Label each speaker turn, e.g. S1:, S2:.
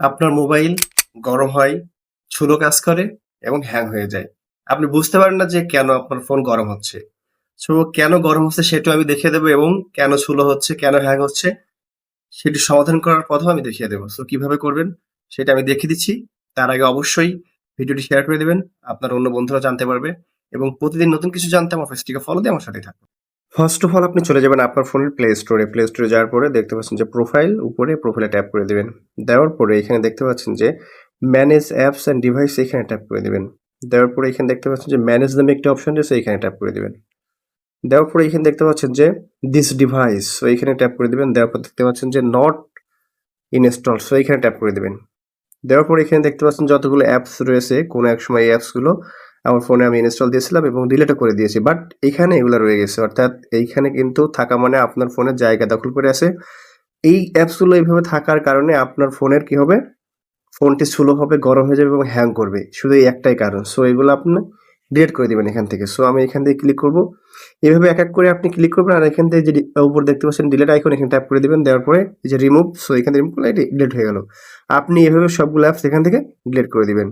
S1: আপনার মোবাইল গরম হয়, ছুলো কাজ করে এবং হ্যাং হয়ে যায়। আপনি বুঝতে পারেন না যে কেন আপনার ফোন গরম হচ্ছে। সো, কেন গরম হচ্ছে সেটা আমি দেখিয়ে দেবো এবং কেন ছুলো হচ্ছে, কেন হ্যাং হচ্ছে, সেটি সমাধান করার পথও আমি দেখিয়ে দেবো। সো, কীভাবে করবেন সেটা আমি দেখিয়ে দিচ্ছি। তার আগে অবশ্যই ভিডিওটি শেয়ার করে দেবেন। আপনার অন্য বন্ধুরা জানতে পারবে এবং প্রতিদিন নতুন কিছু জানতে আমার ফেসটিকে ফলো দিয়ে আমার সাথে থাকুন। ফার্স্ট অফ অল আপনি চলে যাবেন আপনার ফোনের প্লে স্টোরে প্লে স্টোরে যাওয়ার পরে দেখতে পাচ্ছেন যে প্রোফাইল উপরে প্রোফাইলে ট্যাপ করে দেবেন। দেওয়ার পরে এখানে দেখতে পাচ্ছেন যে ম্যানেজ অ্যাপস অ্যান্ড ডিভাইস এখানে ট্যাপ করে দেবেন। দেওয়ার পরে এখানে দেখতে পাচ্ছেন যে ম্যানেজ নামে একটি অপশন রয়েছে, এখানে ট্যাপ করে দেবেন। দেওয়ার পরে এখানে দেখতে পাচ্ছেন যে দিস ডিভাইস সো এখানে ট্যাপ করে দেবেন। দেওয়ার পর দেখতে পাচ্ছেন যে নট ইনস্টল সো এখানে ট্যাপ করে দেবেন। দেওয়ার পর এখানে দেখতে পাচ্ছেন যতগুলো অ্যাপস রয়েছে, কোনো এক সময় এই অ্যাপসগুলো আমার ফোনে আমি ইনস্টল দিয়েছিলাম এবং ডিলেটও করে দিয়েছি। বাট এইখানে এগুলো রয়ে গেছে। অর্থাৎ এইখানে কিন্তু থাকা মানে আপনার ফোনের জায়গা দখল করে আছে। এই অ্যাপসগুলো এইভাবে থাকার কারণে আপনার ফোনের কি হবে? ফোনটি স্লো হবে, গরম হয়ে যাবে এবং হ্যাং করবে। শুধু এই একটাই কারণ। সো এগুলো আপনি ডিলেট করে দিবেন এখান থেকে। সো আমি এখান থেকে ক্লিক করব। এইভাবে এক এক করে আপনি ক্লিক করবেন আর এখান থেকে যে উপর দেখতে পাচ্ছেন ডিলিট আইকন এখানে ট্যাপ করে দিবেন। দেওয়ার পরে যে রিমুভ সো এখান থেকে রিমুভ করলে ডিলিট হয়ে গেল। আপনি এভাবে সবগুলো অ্যাপস এখান থেকে ডিলেট করে দিবেন।